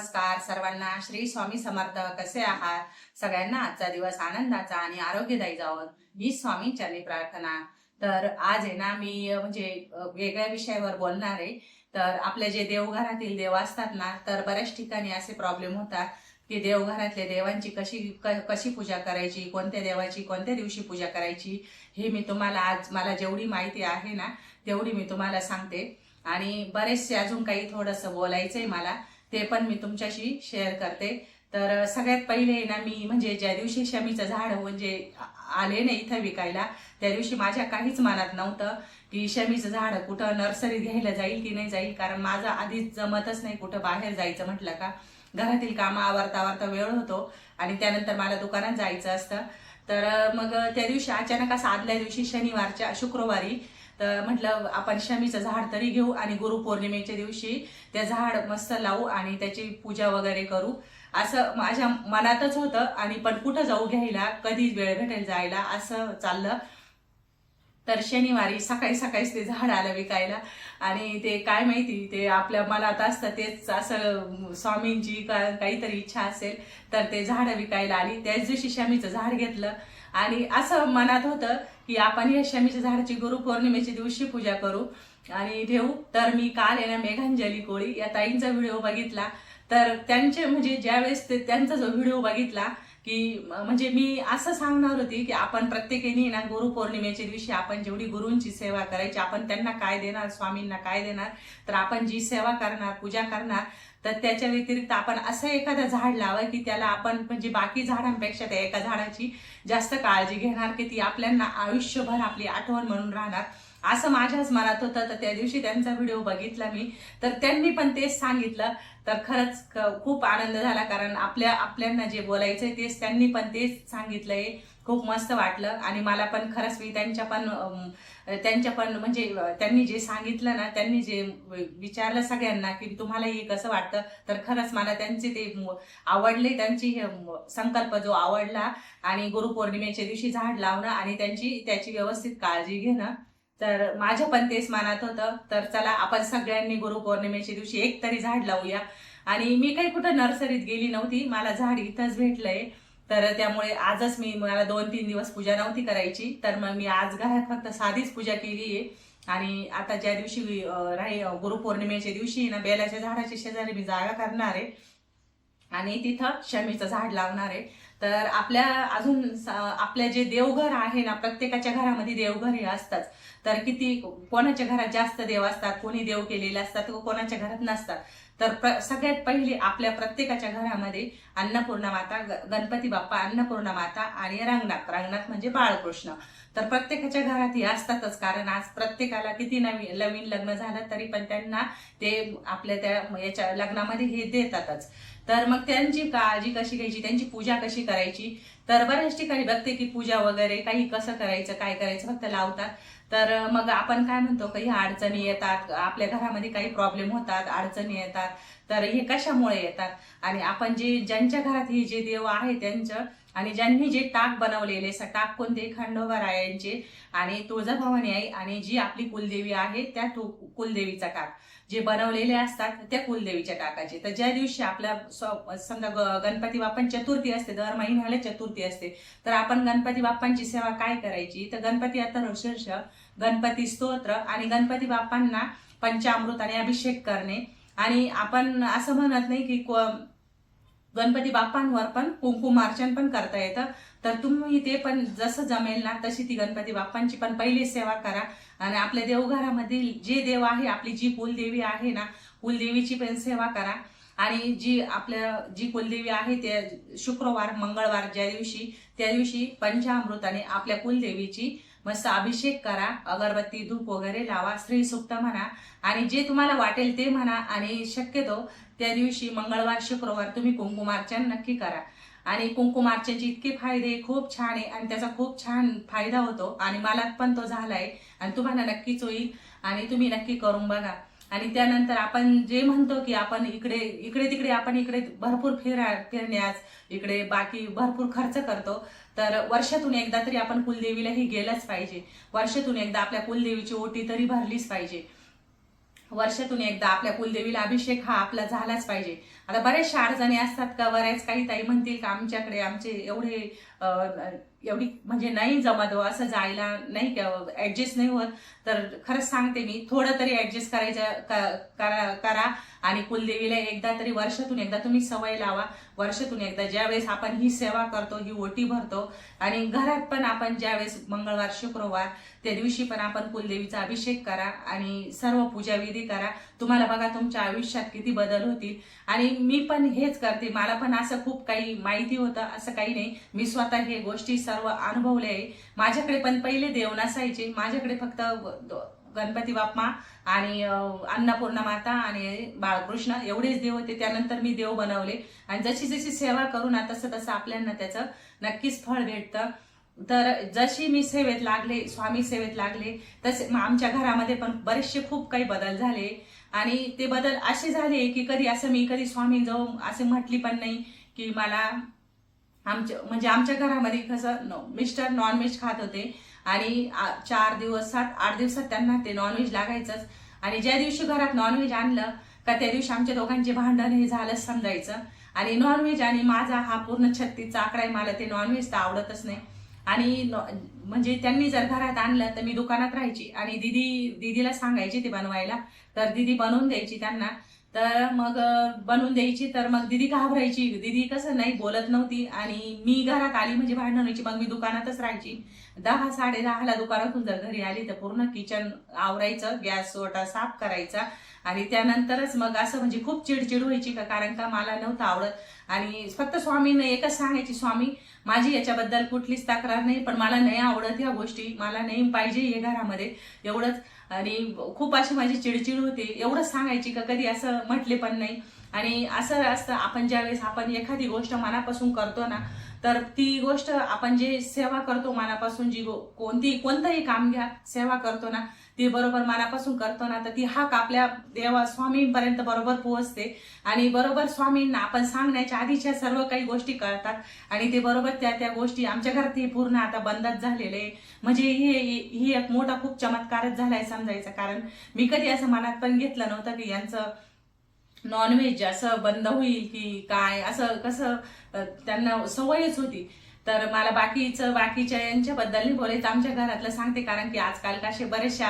नमस्कार. सर्वांना श्री स्वामी समर्थ. कसे आहात? सगळ्यांना आजचा दिवस आनंदाचा आणि आरोग्यदायी जावं. ही स्वामी प्रार्थना. तर आज आहे ना मी म्हणजे वेगळ्या विषयावर बोलणार आहे. तर आपले जे देवघरातील देव असतात ना तर बऱ्याच ठिकाणी असे प्रॉब्लेम होतात की देवघरातल्या देवांची कशी कशी पूजा करायची कोणत्या देवाची कोणत्या दिवशी पूजा करायची हे मी तुम्हाला आज मला जेवढी माहिती आहे ना तेवढी मी तुम्हाला सांगते. आणि बरेचसे अजून काही थोडंसं बोलायचंय मला. ते पण मी तुमच्याशी शेअर करते. तर सगळ्यात पहिले ना मी म्हणजे ज्या दिवशी शमीचं झाड म्हणजे आले ना इथं विकायला त्या दिवशी माझ्या काहीच मनात नव्हतं की शमीचं झाड कुठं नर्सरीत घ्यायला जाईल की नाही जाईल कारण माझं आधीच जमतच नाही कुठं बाहेर जायचं म्हटलं का. घरातील कामं आवरता आवरता वेळ होतो आणि त्यानंतर मला दुकानात जायचं असतं. तर मग त्या दिवशी अचानक असं आदल्या दिवशी शनिवारच्या शुक्रवारी तर म्हटलं आपण शमीचं झाड तरी घेऊ आणि गुरुपौर्णिमेच्या दिवशी ते झाड मस्त लावू आणि त्याची पूजा वगैरे करू. असं माझ्या मनातच होतं. आणि पण कुठं जाऊ घ्यायला? कधी वेळ भेटेल जायला. असं चाललं. तर शनिवारी सकाळी सकाळीच ते झाड आलं विकायला. आणि ते काय माहिती ते आपल्या मनात असतं. तेच असं स्वामींची का- काहीतरी इच्छा असेल तर ते झाडं विकायला आली. त्याच दिवशी शमीचं झाड घेतलं. आणि असं मनात होतं की आपण या शमीच्या झाडाची गुरुपौर्णिमेच्या दिवशी पूजा करू. आणि ठेवू तर मी काल आहे ना मेघांजली कोळी या ताईंचा व्हिडिओ बघितला. तर त्यांचे म्हणजे ज्यावेळेस ते त्यांचा जो व्हिडिओ बघितला की म्हणजे मी असं सांगणार होती की आपण प्रत्येकाने ना गुरुपौर्णिमेच्या दिवशी आपण जेवढी गुरूंची सेवा करायची आपण त्यांना काय देणार स्वामींना काय देणार तर आपण जी सेवा करणार पूजा करणार तर त्याच्या व्यतिरिक्त आपण असं एखादं झाड लावा की त्याला आपण म्हणजे बाकी झाडांपेक्षा त्या एका झाडाची जास्त काळजी घेणार की ती आपल्याला आयुष्यभर आपली आठवण म्हणून राहणार. असं माझ्याच मनात होतं. तर त्या दिवशी त्यांचा व्हिडिओ बघितला मी. तर त्यांनी पण तेच सांगितलं. तर खरंच खूप आनंद झाला कारण आपल्या आपल्यांना जे बोलायचंय तेच त्यांनी पण तेच सांगितलंय. खूप मस्त वाटलं. आणि मला पण खरंच मी त्यांच्या पण त्यांच्या पण म्हणजे त्यांनी जे सांगितलं ना त्यांनी जे विचारलं सगळ्यांना की तुम्हाला हे कसं वाटतं? तर खरंच मला त्यांचे ते आवडले त्यांची हे संकल्प जो आवडला आणि गुरुपौर्णिमेच्या दिवशी झाड लावणं आणि त्यांची त्याची व्यवस्थित काळजी घेणं. तर माझ्या पण तेच मनात होतं. तर चला आपण सगळ्यांनी गुरुपौर्णिमेच्या दिवशी एक तरी झाड लावूया. आणि मी काही कुठं नर्सरीत गेली नव्हती. मला झाड इथंच भेटलंय. तर त्यामुळे आजच मी मला दोन तीन दिवस पूजा नव्हती करायची. तर मग मी आज घरात फक्त साधीच पूजा केली आहे. आणि आता ज्या दिवशी राही गुरुपौर्णिमेच्या दिवशी ना बेलाच्या झाडाच्या शेजारी मी जागा करणार आहे. आणि तिथं शमीचं झाड लावणार आहे. तर आपल्या अजून स- आपल्या जे देवघर आहे ना प्रत्येकाच्या घरामध्ये देवघर हे असतात तर किती कोणाच्या घरात जास्त देव असतात कोणी देव केलेले असतात व कोणाच्या घरात नसतात. तर सगळ्यात पहिली आपल्या प्रत्येकाच्या घरामध्ये अन्नपूर्णा माता गणपती बाप्पा अन्नपूर्णा माता आणि रंगनाथ. रंगनाथ म्हणजे बाळकृष्ण. तर प्रत्येकाच्या घरात हे असतातच कारण आज प्रत्येकाला किती नवीन नवीन लग्न झालं तरी पण त्यांना ते आपल्या त्या याच्या लग्नामध्ये हे देतातच. तर मग त्यांची काळजी कशी घ्यायची त्यांची पूजा कशी करायची? तर बऱ्याच ठिकाणी बघते की पूजा वगैरे काही कसं करायचं काय करायचं फक्त लावतात. तर मग आपण काय म्हणतो की ह्या अडचणी येतात आपल्या घरामध्ये काही प्रॉब्लेम होतात अडचणी येतात तर हे कशामुळे येतात? आणि आपण जे ज्यांच्या घरात हे जे देव आहे त्यांचं आणि ज्यांनी जे टाक बनवलेले स- टाक कोणते? खंडोबा रायांचे आणि तुळजाभवानी आई आणि जी आपली कुलदेवी आहे त्या तु- कुलदेवीचा टाक जे बनवलेले असतात त्या कुलदेवीच्या टाकाचे तर ज्या दिवशी आपल्या समजा ग- गणपती बाप्पा चतुर्थी असते दर महिन्याला चतुर्थी असते तर आपण गणपती बाप्पांची सेवा काय करायची? तर गणपती आता शीर्ष गणपती स्तोत्र आणि गणपती बाप्पांना पंचामृताने अभिषेक करणे. आणि आपण असं म्हणत नाही की को- गणपती बाप्पांवर पण कुंकुमार्चन पण करता येतं. तर तुम्ही ते पण जसं जमेल ना तशी ती गणपती बाप्पांची पण पहिली सेवा करा. आणि आपल्या देवघरामधील जे देव आहे आपली जी कुलदेवी आहे ना कुलदेवीची पण सेवा करा. आणि जी आपल्या जी कुलदेवी आहे त्या शुक्रवार मंगळवार ज्या दिवशी त्या दिवशी पंचामृताने आपल्या कुलदेवीची मस्त अभिषेक करा. अगरबत्ती धूप वगैरे लावा श्री सुक्त म्हणा. आणि जे तुम्हाला वाटेल ते म्हणा. आणि शक्यतो त्या दिवशी मंगळवार शुक्रवार तुम्ही कुंकुमार्चन नक्की करा. आणि कुंकुमार्चनचे इतके फायदे खूप छान आहे आणि त्याचा खूप छान फायदा होतो आणि मला पण तो झालाय आणि तुम्हाला नक्कीच होईल आणि तुम्ही नक्की करून बघा. आणि त्यानंतर आपण जे म्हणतो की आपण इकडे इकडे तिकडे आपण इकडे भरपूर फिरा फिरण्यास इकडे बाकी भरपूर खर्च करतो. तर वर्षातून एकदा तरी आपण कुलदेवीलाही गेलंच पाहिजे. वर्षातून एकदा आपल्या कुलदेवीची ओटी तरी भरलीच पाहिजे. वर्षातून एकदा आपल्या कुलदेवीला अभिषेक हा आपला झालाच पाहिजे. आता बरेचशा अडचणी असतात का बऱ्याच काही ताई म्हणतील का आमच्याकडे आमचे एवढे एवढी म्हणजे नाही जमत हो, असं जायला नाही ऍडजस्ट नाही होत. तर खरंच सांगते मी थोडं तरी ऍडजस्ट करायचं करा. आणि कुलदेवीला एकदा तरी वर्षातून एकदा तुम्ही सवय लावा. वर्षातून एकदा ज्यावेळेस आपण ही सेवा करतो ही ओटी भरतो आणि घरात पण आपण ज्यावेळेस मंगळवार शुक्रवार त्या दिवशी पण आपण कुलदेवीचा अभिषेक करा आणि सर्व पूजा विधी करा. तुम्हाला बघा तुमच्या आयुष्यात किती बदल होतील. आणि मी पण हेच करते. मला पण असं खूप काही माहिती होतं असं काही नाही. मी स्वतः हे गोष्टी सर्व अनुभवले आहे. माझ्याकडे पण पहिले देव नसायचे. माझ्याकडे फक्त गणपती बाप्पा आणि अन्नपूर्णा माता आणि बाळकृष्ण एवढेच देव होते. त्यानंतर मी देव बनवले. आणि जशी जशी सेवा करू ना तसं तसं आपल्याला त्याचं नक्कीच फळ भेटतं. तर जशी मी सेवेत लागले स्वामी सेवेत लागले तसे मग आमच्या घरामध्ये पण बरेचसे खूप काही बदल झाले. आणि ते बदल असे झाले की कधी असं मी कधी स्वामी जाऊन असे म्हटली पण नाही की मला आमच्या म्हणजे आमच्या घरामध्ये कसं मिस्टर नॉनव्हेज खात होते. आणि आ- चार दिवसात आठ दिवसात त्यांना ते नॉनव्हेज लागायचंच. आणि ज्या दिवशी घरात नॉनव्हेज आणलं का त्या दिवशी आमच्या दोघांचे भांडण हे झालंच समजायचं. आणि नॉनव्हेज आणि माझा हा पूर्ण छत्तीसचा आकडा आहे मला ते नॉनव्हेज तर आवडतच नाही. आणि म्हणजे त्यांनी जर घरात आणलं तर मी दुकानात राहायची. आणि दिदी दिदीला सांगायची ते बनवायला. तर दिदी बनवून द्यायची त्यांना. तर मग बनवून द्यायची तर मग दिदी घाबरायची. दिदी कसं नाही बोलत नव्हती आणि मी घरात आली म्हणजे भांडण व्हायची. मग मी दुकानातच राहायची. दहा साडे दहाला दुकानातून जर घरी आली तर पूर्ण किचन आवरायचं गॅस ओटा साफ करायचा. आणि त्यानंतरच मग असं म्हणजे खूप चिडचिड व्हायची का? कारण का मला नव्हतं आवडत. आणि फक्त स्वामीनं एकच सांगायची स्वामी माझी याच्याबद्दल कुठलीच तक्रार नाही पण मला नाही आवडत ह्या गोष्टी. मला नाही पाहिजे हे घरामध्ये. एवढंच आणि खूप अशी माझी चिडचिड होते. एवढंच सांगायची का कधी असं म्हटले पण नाही. आणि असं असतं आपण ज्यावेळेस आपण एखादी गोष्ट मनापासून करतो ना तर ती गोष्ट आपण जे सेवा करतो मनापासून जी कोणती कोणतंही काम घ्या सेवा करतो ना ती बरोबर मनापासून करतो ना तर ती हाक आपल्या देवा स्वामींपर्यंत बरोबर पोहोचते. आणि बरोबर स्वामींना आपण सांगण्याच्या आधीच्या सर्व काही गोष्टी कळतात. आणि ते बरोबर त्या त्या गोष्टी आमच्या घरात हे पूर्ण आता बंदच झालेले. म्हणजे हे ही एक मोठा खूप चमत्कारच झालाय समजायचा कारण मी कधी असं मनात पण घेतलं नव्हतं की यांचं नॉनव्हेज असं बंद होईल की काय असं कसं त्यांना सवयच होती. तर मला बाकीचं बाकीच्या यांच्याबद्दल नाही बोलायचं. आमच्या घरातलं सांगते कारण की आजकाल कसे बरेचशा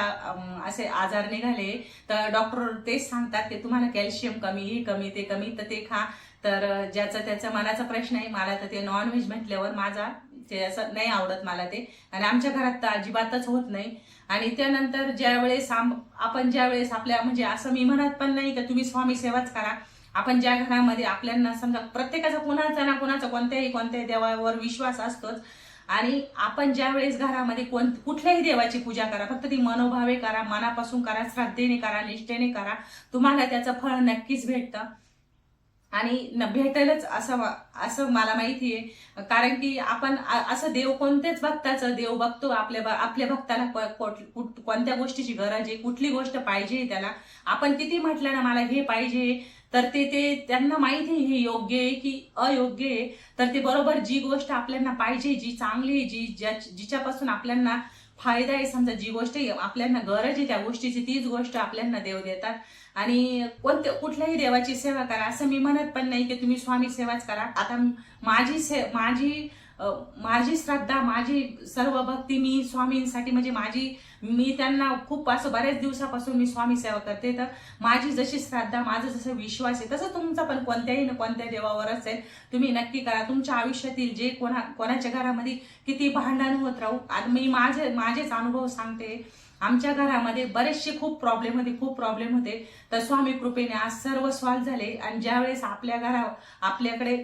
असे आजार निघाले. तर डॉक्टर तेच सांगतात की तुम्हाला कॅल्शियम कमी हे कमी ते कमी तर ते खा. तर ज्याचा त्याचा मनाचा प्रश्न आहे मला तर ते नॉनव्हेज म्हटल्यावर माझा ते असं नाही आवडत मला ते. आणि आमच्या घरात तर अजिबातच होत नाही. आणि त्यानंतर ज्यावेळेस आम- आपण ज्यावेळेस आपल्या म्हणजे असं मी म्हणत पण नाही का तुम्ही स्वामी सेवाच करा. आपण ज्या घरामध्ये आपल्याला समजा प्रत्येकाचा कुणाचा ना कुणाचा कोणत्याही कोणत्याही देवावर विश्वास असतोच. आणि आपण ज्या वेळेस घरामध्ये कोण कुठल्याही देवाची पूजा करा फक्त ती मनोभावे करा मनापासून करा श्रद्धेने करा निष्ठेने करा तुम्हाला त्याचं फळ नक्कीच भेटतं. आणि न भेटेलच असं असं मला माहिती आहे कारण की आपण असं देव कोणत्याच भक्ताचं देव बघतो आपल्या आपल्या भक्ताला कोणत्या गोष्टीची गरज आहे कुठली गोष्ट पाहिजे त्याला. आपण किती म्हटलं ना मला हे पाहिजे तर ते ते त्यांना माहिती आहे हे योग्य आहे की अयोग्य आहे. तर ते बरोबर जी गोष्ट आपल्याला पाहिजे जी चांगली आहे, जी ज्या जिच्यापासून आपल्याला फायदा आहे समजा जी गोष्ट आहे, आपल्याला गरज आहे त्या गोष्टीची तीच गोष्ट आपल्याला देव देतात. आणि कोणत्या कुठल्याही देवाची सेवा करा. असं मी म्हणत पण नाही की तुम्ही स्वामी सेवाच करा. आता माझी से माझी माझी श्रद्धा माझी सर्व भक्ती मी स्वामींसाठी म्हणजे माझी मी त्यांना खूप असं बऱ्याच दिवसापासून मी स्वामी सेवा करते. तर माझी जशी श्रद्धा माझा जसा विश्वास आहे तसं तुमचा पण कोणत्याही ना कोणत्या देवावर असेल तुम्ही नक्की करा. तुमच्या आयुष्यातील जे कोणा कोणाच्या घरामध्ये किती भांडण होत राहू आता मी माझे माझेच अनुभव सांगते. आमच्या घरामध्ये बरेचसे खूप प्रॉब्लेम होते खूप प्रॉब्लेम होते. तर स्वामी कृपेने आज सर्व सॉल्व्ह झाले. आणि ज्यावेळेस आपल्या घरा आपल्याकडे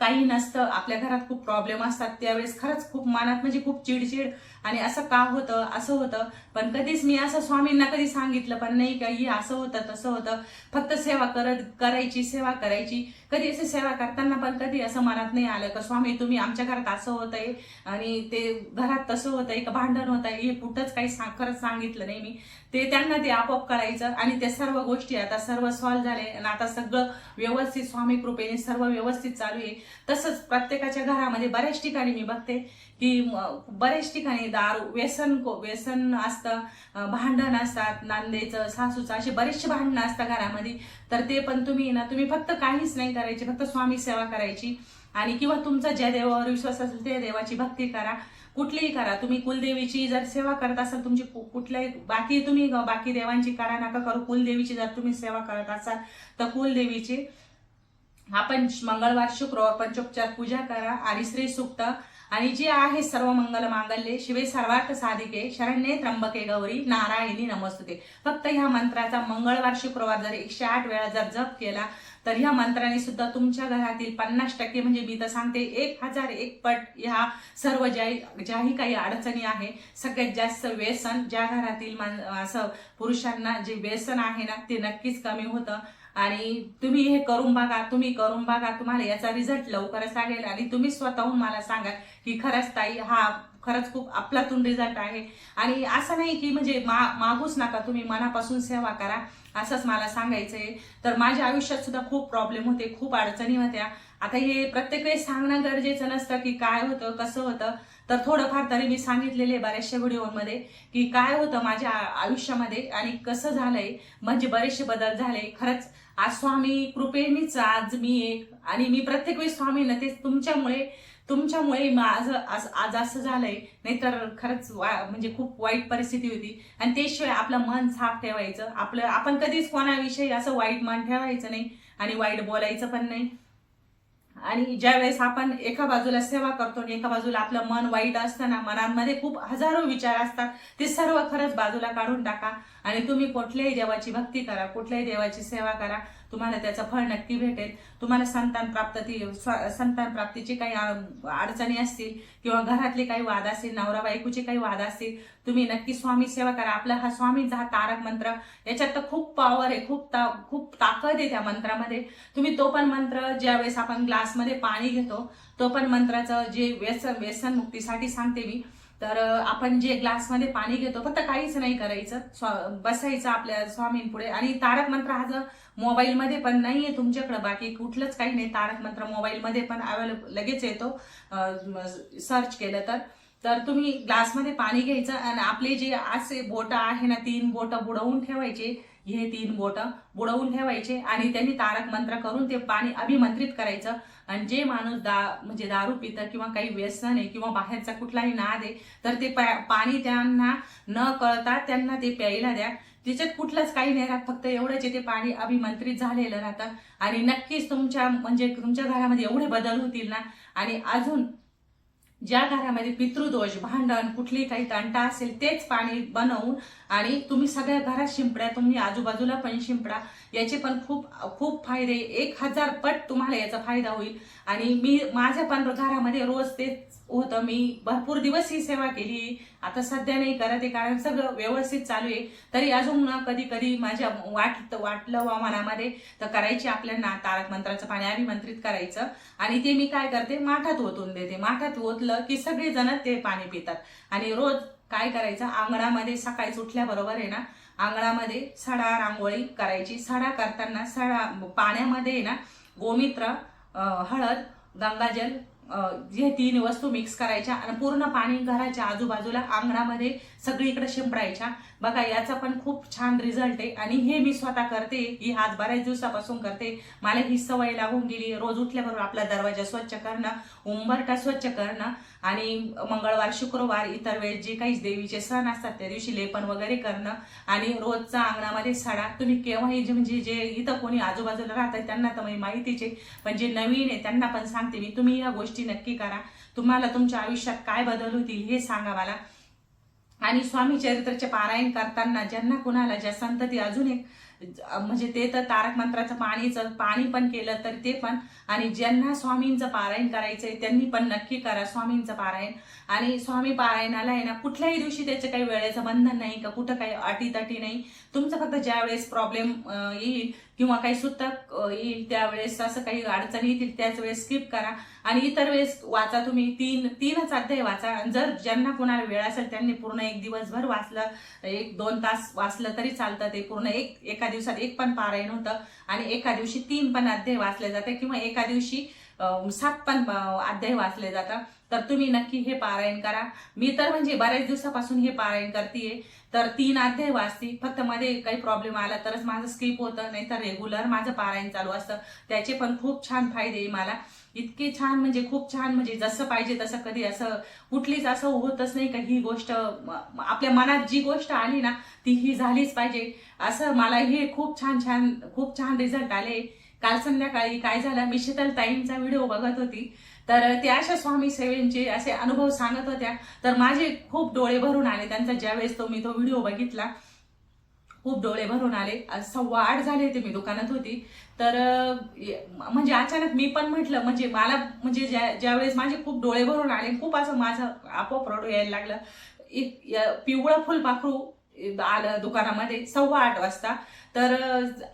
काही नसतं. आपल्या घरात खूप प्रॉब्लेम असतात. त्यावेळेस खरंच खूप मनात म्हणजे खूप चिडचिड आणि असं का होतं असं होतं? पण कधीच मी असं स्वामींना कधी सांगितलं पण नाही का हे असं होतं तसं होतं. फक्त सेवा करत करायची सेवा करायची. कधी असं सेवा करताना पण कधी असं मनात नाही आलं का स्वामी तुम्ही आमच्या घरात असं होतंय आणि ते घरात तसं होतंय का भांडण होत आहे हे कुठंच काही सा- खरंच सांगितलं नाही मी. ते त्यांना ते आपोआप कळायचं आणि त्या सर्व गोष्टी आता सर्व सॉल्व्ह झाले आणि आता सगळं व्यवस्थित स्वामी कृपेने सर्व व्यवस्थित चालू आहे. तसंच प्रत्येकाच्या घरामध्ये बऱ्याच ठिकाणी मी बघते की बरेच बऱ्याच ठिकाणी दारू व्यसन को- व्यसन असतं भांडण असतात नांदेचं सासूचं असे बरेचसे भांडणं असतात घरामध्ये. तर ते पण तुम्ही ना तुम्ही फक्त काहीच नाही करायची फक्त स्वामी सेवा करायची. आणि किंवा तुमचा ज्या देवावर विश्वास असेल त्या देवाची भक्ती करा. कुठलीही करा. तुम्ही कुलदेवीची जर सेवा करत असाल तुमची कु- कुठल्याही बाकी तुम्ही ग- बाकी देवांची करा नका करू. कुलदेवीची जर तुम्ही सेवा करत असाल तर कुलदेवीची आपण मंगळवार शुक्रवार पंचोपचार पूजा करा. आणि श्री सुक्त आणि जे आहे सर्व मंगल मांगल्ये शिवे सर्वार्थ साधिके शरण्ये त्र्यंबके गौरी नारायणी नमस्तुते. फक्त ह्या मंत्राचा मंगळवार शुक्रवार जर एकशे आठ वेळा जर जप केला तर ह्या मंत्राने सुद्धा तुमच्या घरातील पन्नास टक्के म्हणजे मी तर सांगते एक हजार एक पट ह्या सर्व ज्या ज्याही काही अडचणी आहे सगळ्यात जास्त व्यसन ज्या घरातील मान असं पुरुषांना जे व्यसन आहे ना ते नक्कीच कमी होतं. आणि तुम्ही हे करून बघा तुम्ही करून बघा तुम्हाला याचा रिझल्ट लवकरच लागेल आणि तुम्ही स्वतःहून मला सांगा की खरंच ताई हा खरंच खूप आपलातून रिझल्ट आहे. आणि असं नाही की म्हणजे मा मागूच नका तुम्ही मनापासून सेवा करा असंच मला सांगायचंय. तर माझ्या आयुष्यात सुद्धा खूप प्रॉब्लेम होते खूप अडचणी होत्या. आता हे प्रत्येक वेळेस सांगणं गरजेचं नसतं की काय होतं कसं होतं. तर थोडंफार तरी मी सांगितलेले बऱ्याचशा व्हिडिओमध्ये की काय होतं माझ्या आयुष्यामध्ये आणि कसं झालंय म्हणजे बरेचसे बदल झाले. खरंच आज स्वामी कृपेनेच आज मी एक आणि मी प्रत्येक वेळी स्वामी तेच ते तुमच्यामुळे तुमच्यामुळे माझं आज आज असं झालंय. नाहीतर खरंच वा- म्हणजे खूप वाईट परिस्थिती होती. आणि त्याशिवाय आपलं मन साफ ठेवायचं. आपलं आपण कधीच कोणाविषयी असं वाईट मन ठेवायचं नाही आणि वाईट बोलायचं पण नाही. आणि ज्या वेळेस आपण एका बाजूला सेवा करतो आणि एका बाजूला आपलं मन वाईट असतं ना मनांमध्ये खूप हजारो विचार असतात ते सर्व खरंच बाजूला काढून टाका आणि तुम्ही कुठल्याही देवाची भक्ती करा कुठल्याही देवाची सेवा करा तुम्हाला त्याचं फळ नक्की भेटेल. तुम्हाला संतान प्राप्ती संतान प्राप्तीची काही अडचणी असतील किंवा घरातले काही वाद असतील नवरा बायकोचे काही वाद असतील तुम्ही नक्की स्वामी सेवा करा. आपला हा स्वामींचा हा तारक मंत्र याच्यात तर खूप पॉवर आहे खूप ता खूप ताकद आहे त्या मंत्रामध्ये. तुम्ही तो पण मंत्र ज्यावेळेस आपण ग्लास ग्लासमध्ये पाणी घेतो तो पण मंत्राचं जे व्यसन व्यसन मुक्तीसाठी सांगते मी. तर आपण जे ग्लासमध्ये पाणी घेतो फक्त काहीच नाही करायचं. स्वा- बसायचं आपल्या स्वामींपुढे. आणि तारक मंत्र हा जर मोबाईलमध्ये पण नाही आहे तुमच्याकडे बाकी कुठलंच काही नाही. तारक मंत्र मोबाईलमध्ये पण अवेलेबल लगेच येतो. सर्च केलं तर. तर तुम्ही ग्लासमध्ये पाणी घ्यायचं. आणि आपले जे असे बोटं आहे ना तीन बोटं बुडवून ठेवायचे हे तीन बोटं बुडवून ठेवायचे आणि त्यांनी तारक मंत्र करून ते पाणी अभिमंत्रित करायचं. आणि जे माणूस दा म्हणजे दारू पितं किंवा काही व्यसन आहे किंवा बाहेरचा कुठलाही नाद आहे तर ते पाणी त्यांना न कळता त्यांना ते प्यायला द्या. त्याच्यात कुठलंच काही नाही राहत फक्त एवढंच ते पाणी अभिमंत्रित झालेलं राहतं. आणि नक्कीच तुमच्या म्हणजे तुमच्या घरामध्ये एवढे बदल होतील ना. आणि अजून ज्या घरामध्ये पितृदोष भांडण कुठली काही तंटा असेल तेच पाणी बनवून आणि तुम्ही सगळ्या घरात शिंपड्या तुम्ही आजूबाजूला पण शिंपडा याचे पण खूप खूप फायदे. एक हजार पट तुम्हाला याचा फायदा होईल. आणि मी माझ्या पण घरामध्ये रोज तेच होतं. मी भरपूर दिवस ही सेवा केली. आता सध्या नाही करत आहे कारण सगळं व्यवस्थित चालू आहे. तरी अजून ना कधी कधी माझ्या वाट वाटलं वा मनामध्ये तर करायची आपल्याला तारक मंत्राचं पाणी अभिमंत्रित करायचं. आणि ते मी काय करते? माठात ओतून देते. माठात ओतलं की सगळेजण ते पाणी पितात. आणि रोज काय करायचं? अंगणामध्ये सकाळीच उठल्याबरोबर आहे ना अंगणामध्ये सडा रांगोळी करायची. सडा करताना सडा पाण्यामध्ये आहे ना गोमित्र हळद गंगाजल अं, हे तीन वस्तू मिक्स करायच्या आणि पूर्ण पाणी घराच्या आजूबाजूला अंगणामध्ये सगळीकडे शिंपडायच्या. बघा याचा पण खूप छान रिझल्ट आहे. आणि हे मी स्वतः करते. ही आज बऱ्याच दिवसापासून करते. मला ही सवय लागून गेली. रोज उठल्याबरोबर आपला दरवाजा स्वच्छ करणं उंबरटा स्वच्छ करणं. आणि मंगळवार शुक्रवार इतर वेळेस जे काही देवीचे सण असतात त्या दिवशी लेपन वगैरे करणं आणि रोजचा अंगणामध्ये सडा. तुम्ही केव्हाही जे म्हणजे जे इथं कोणी आजूबाजूला राहतात त्यांना तर म्हणजे माहितीच पण जे नवीन आहे त्यांना पण सांगते मी. तुम्ही या गोष्टी नक्की करा. तुम्हाला तुमच्या आयुष्यात काय बदल होतील हे सांगा मला आणि स्वामी चरित्राचे पारायण करताना ज्यांना कुणाला ज्या संतती अजून एक म्हणजे ते तर तारक मंत्राचं पाणीचं पाणी पण केलं तर ते पण. आणि ज्यांना स्वामींचं पारायण करायचंय त्यांनी पण नक्की करा स्वामींचं पारायण. आणि स्वामी पारायणाला आहे ना कुठल्याही दिवशी त्याचं काही वेळेचं बंधन नाही का कुठं काही अटीतटी नाही. तुमचं फक्त ज्या वेळेस प्रॉब्लेम येईल किंवा काही सुतक येईल त्यावेळेस असं काही अडचणी येतील त्याच वेळेस स्किप करा. आणि इतर वेळेस वाचा तुम्ही तीन तीनच अध्याय वाचा. आणि जर ज्यांना कुणाला वेळ असेल त्यांनी पूर्ण एक दिवसभर वाचलं. एक दोन तास वाचलं तरी चालतं ते पूर्ण. एक एका दिवसात एक पण पारायण होतं आणि एका दिवशी तीन पण अध्याय वाचले जाते किंवा एका दिवशी सात पण अध्याय वाचले जातात. तर तुम्ही नक्की हे पारायण करा. मी तर म्हणजे बऱ्याच दिवसापासून हे पारायण करते तर तीन अध्याय वाचते. फक्त मध्ये काही प्रॉब्लेम आला तरच माझं स्किप होतं. नाही तर रेग्युलर माझं पारायण चालू असतं. त्याचे पण खूप छान फायदे मला. इतके छान म्हणजे खूप छान म्हणजे जसं पाहिजे तसं कधी असं कुठलीच असं होतच नाही का ही गोष्ट आपल्या मनात जी गोष्ट आली ना ती ही झालीच पाहिजे. असं मला हे खूप छान छान खूप छान रिझल्ट आले. काल संध्याकाळी काय झालं मी शीतल ताईंचा व्हिडिओ बघत होती. तर त्या अशा स्वामी सेवेंचे असे अनुभव सांगत होत्या. तर माझे खूप डोळे भरून आले त्यांचा ज्यावेळेस तो मी तो व्हिडिओ बघितला. खूप डोळे भरून आले. आज सव्वा आठ झाले होते मी दुकानात होती. तर म्हणजे अचानक मी पण म्हटलं म्हणजे मला म्हणजे ज्या ज्यावेळेस माझे खूप डोळे भरून आले खूप असं माझं आपोआप रडू यायला लागलं. एक य- पिवळं फुलपाखरू आलं दुकानामध्ये सव्वा आठ वाजता. तर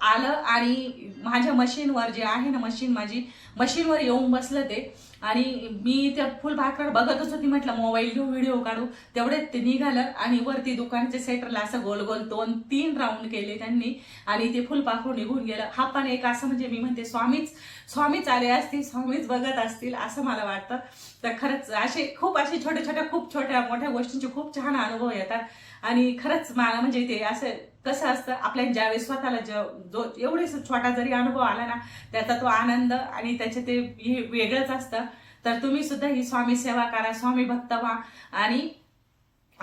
आलं आणि माझ्या मशीनवर जे आहे ना मशीन माझी मशीनवर येऊन बसलं ते. आणि मी त्या फुलपाखरावर बघतच होती म्हटलं मोबाईल घेऊ व्हिडिओ काढू. तेवढे ते निघालं आणि वरती दुकानच्या सेटरला असं गोल गोल दोन तीन राऊंड केले त्यांनी. आणि ते फुलपाखरू निघून गेलं. हा पण एक असं म्हणजे मी म्हणते स्वामीच स्वामीच आले असतील स्वामीच बघत असतील असं मला वाटतं. तर खरंच असे खूप असे छोट्या छोट्या खूप छोट्या मोठ्या गोष्टींचे खूप छान अनुभव येतात. आणि खरंच मला म्हणजे ते असं कसं असतं आपल्या ज्यावेळेस स्वतःला ज- जो एवढे छोटा जरी अनुभव आला ना त्याचा तो आनंद आणि त्याचे ते हे वेगळंच असतं. तर तुम्ही सुद्धा ही स्वामी सेवा करा स्वामी भक्त व्हा आणि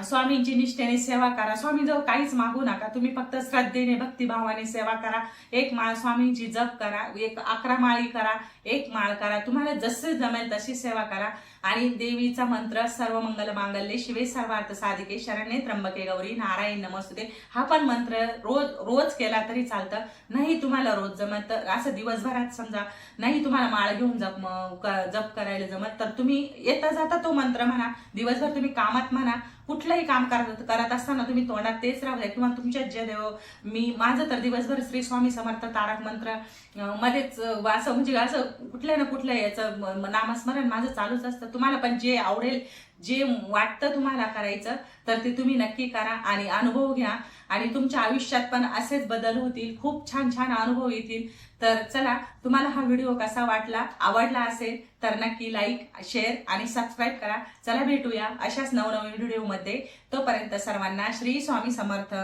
स्वामींची निष्ठेने सेवा करा. स्वामीजवळ काहीच मागू नका. तुम्ही फक्त श्रद्धेने भक्तिभावाने सेवा करा. एक माळ स्वामींची जप करा. एक अकरा माळी करा. एक माळ करा. तुम्हाला जसे जमेल तशी सेवा करा. आणि देवीचा मंत्र सर्व मंगल मांगल्ये शिवे सर्वार्थ साधिके शरण्ये त्र्यंबके गौरी नारायण नमस्तुते. हा पण मंत्र रोज रोज केला तरी चालतं. नाही तुम्हाला रोज जमत तर असं दिवसभरात समजा नाही तुम्हाला माळ घेऊन जप क- जप करायला जमत तर तुम्ही येता जाता तो मंत्र म्हणा. दिवसभर तुम्ही कामात म्हणा. कुठलंही काम करत करत असताना तुम्ही तोंडात तेच राहू द्या किंवा तुमच्या जे देव मी माझं तर दिवसभर श्री स्वामी समर्थ तारक मंत्र मध्येच असं म्हणजे असं कुठल्या ना कुठल्या याचं नामस्मरण माझं चालूच असतं. तुम्हाला पण जे आवडेल जे वाटतं तुम्हाला करायचं तर ते तुम्ही नक्की करा आणि अनुभव घ्या. आणि तुमच्या आयुष्यात पण असेच बदल होतील खूप छान छान अनुभव येतील. तर चला तुम्हाला हा व्हिडिओ कसा वाटला आवडला असेल तर नक्की लाईक शेअर आणि सबस्क्राईब करा. चला भेटूया अशाच नवनवीन व्हिडिओमध्ये. तोपर्यंत सर्वांना श्री स्वामी समर्थ.